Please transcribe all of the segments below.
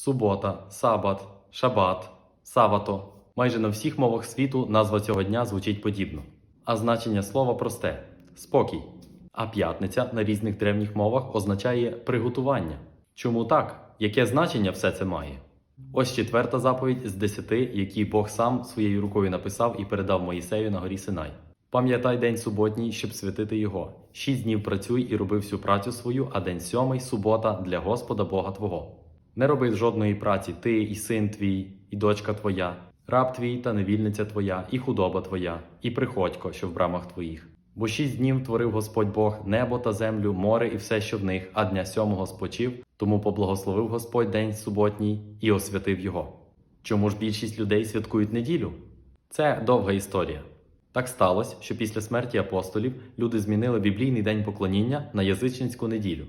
субота, сабат, шабат, савато. Майже на всіх мовах світу назва цього дня звучить подібно. А значення слова просте спокій. А п'ятниця на різних древніх мовах означає приготування. Чому так? Яке значення все це має? Ось четверта заповідь з десяти, які Бог сам своєю рукою написав і передав Моїсею на горі Синай. Пам'ятай день суботній, щоб святити його. Шість днів працюй і роби всю працю свою, а день сьомий субота для Господа Бога Твого. Не роби жодної праці ти, і син твій, і дочка твоя, раб твій та невільниця твоя, і худоба твоя, і приходько, що в брамах твоїх. Бо шість днів творив Господь Бог небо та землю, море і все, що в них, а дня сьомого спочив, тому поблагословив Господь день суботній і освятив його. Чому ж більшість людей святкують неділю? Це довга історія. Так сталося, що після смерті апостолів люди змінили біблійний день поклоніння на язичницьку неділю.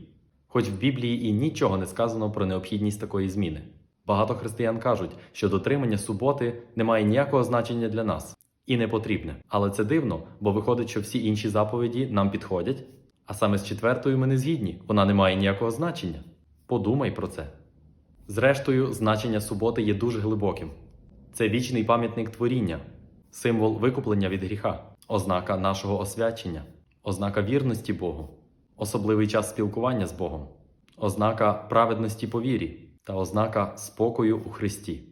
Хоч в Біблії і нічого не сказано про необхідність такої зміни. Багато християн кажуть, що дотримання суботи не має ніякого значення для нас і не потрібне. Але це дивно, бо виходить, що всі інші заповіді нам підходять, а саме з четвертою ми не згідні, вона не має ніякого значення. Подумай про це. Зрештою, значення суботи є дуже глибоким. Це вічний пам'ятник творіння, символ викуплення від гріха, ознака нашого освячення, ознака вірності Богу, особливий час спілкування з Богом, ознака праведності по вірі та ознака спокою у Христі.